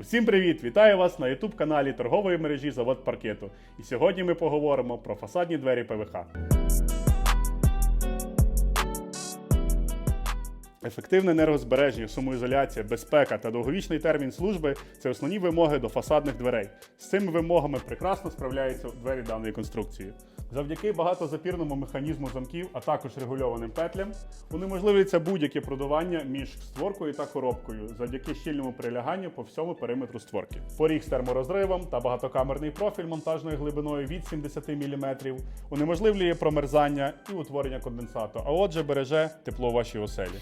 Усім привіт! Вітаю вас на youtube каналі торгової мережі Завод паркету. І сьогодні ми поговоримо про фасадні двері ПВХ. Ефективне енергозбереження, шумоізоляція, безпека та довговічний термін служби це основні вимоги до фасадних дверей. З цими вимогами прекрасно справляються двері даної конструкції. Завдяки багатозапірному механізму замків, а також регульованим петлям, унеможливлюється будь-яке продування між створкою та коробкою завдяки щільному приляганню по всьому периметру створки. Поріг з терморозривом та багатокамерний профіль монтажною глибиною від 70 мм унеможливлює промерзання і утворення конденсату, а отже береже тепло вашій оселі.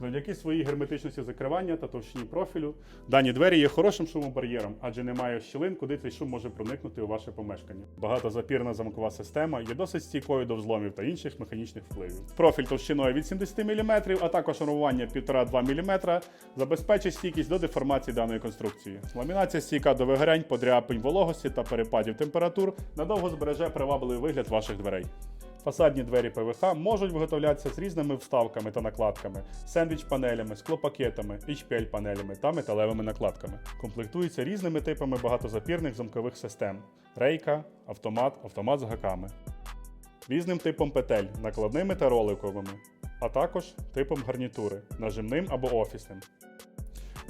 Завдяки своїй герметичності закривання та товщині профілю, дані двері є хорошим шумобар'єром, адже немає щілин, куди цей шум може проникнути у ваше помешкання. Багатозапірна замкова система є досить стійкою до взломів та інших механічних впливів. Профіль товщиною від 70 мм, а також армування 1,5-2 мм забезпечить стійкість до деформації даної конструкції. Ламінація стійка до вигорянь, подряпань вологості та перепадів температур надовго збереже привабливий вигляд ваших дверей. Фасадні двері ПВХ можуть виготовлятися з різними вставками та накладками, сендвіч-панелями, склопакетами, HPL-панелями та металевими накладками. Комплектуються різними типами багатозапірних замкових систем: рейка, автомат, автомат з гаками, різним типом петель, накладними та роликовими, а також типом гарнітури, нажимним або офісним.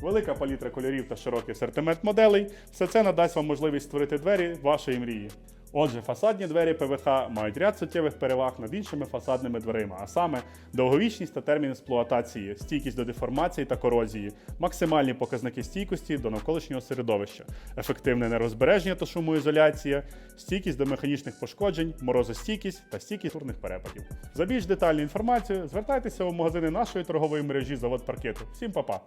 Велика палітра кольорів та широкий асортимент моделей все це надасть вам можливість створити двері вашої мрії. Отже, фасадні двері ПВХ мають ряд суттєвих переваг над іншими фасадними дверима, а саме довговічність та термін експлуатації, стійкість до деформації та корозії, максимальні показники стійкості до навколишнього середовища, ефективне нерозбереження та шумоізоляція, стійкість до механічних пошкоджень, морозостійкість та стійкість турних перепадів. За більш детальну інформацію звертайтеся у магазини нашої торгової мережі завод паркету. Всім па-па!